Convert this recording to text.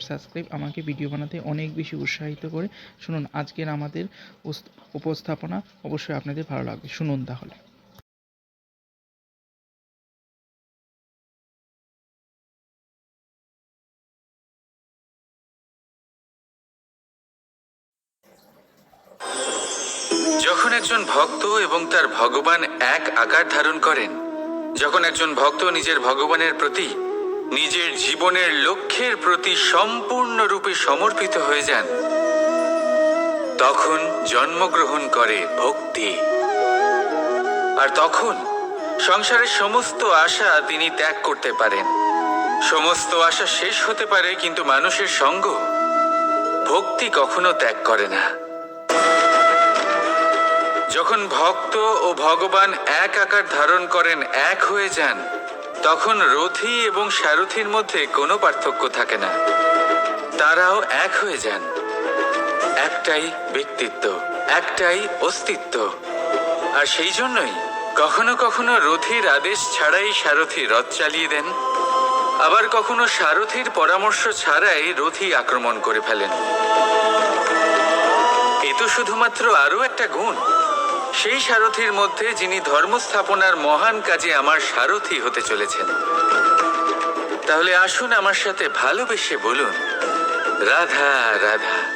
Subscribe আমাকে video বানাতে অনেক বেশি উৎসাহিত করে। শুনুন, আজকের আমাদের উপস্থাপনা অবশ্যই আপনাদের ভালো লাগবে। শুনুন তাহলে। যখন একজন ভক্ত এবং তার ভগবান এক আকার ধারণ করেন, যখন একজন ভক্ত নিজের ভগবানের প্রতি নিজের জীবনের লক্ষ্যের প্রতি সম্পূর্ণরূপে সমর্পিত হয়ে যান। তখন জন্মগ্রহণ করে ভক্তি। আর তখন সংসারের সমস্ত আশা তিনি ত্যাগ করতে পারেন। সমস্ত আশা শেষ হতে পারে, কিন্তু মানুষের সঙ্গ ভক্তি কখনো ত্যাগ করে না। যখন ভক্ত ও ভগবান এক আকার ধারণ করেন, এক হয়ে যান তখন রথি এবং সারথির মধ্যে কোনো পার্থক্য থাকে না। তারাও এক হয়ে যান। একটাই ব্যক্তিত্ব, একটাই অস্তিত্ব। আর সেই জন্যই কখনো কখনো রথির আদেশ ছাড়াই সারথি রথ চালিয়ে দেন। আবার কখনো সারথির পরামর্শ ছাড়াই রথি আক্রমণ করে ফেলেন। এ তো শুধুমাত্র আরও একটা গুণ। সেই সারথির মধ্যে যিনি ধর্ম স্থাপনার মহান কাজে আমার সারথি হতে চলেছেন। তাহলে আসুন আমার সাথে ভালোবেসে বলুন, রাধা রাধা।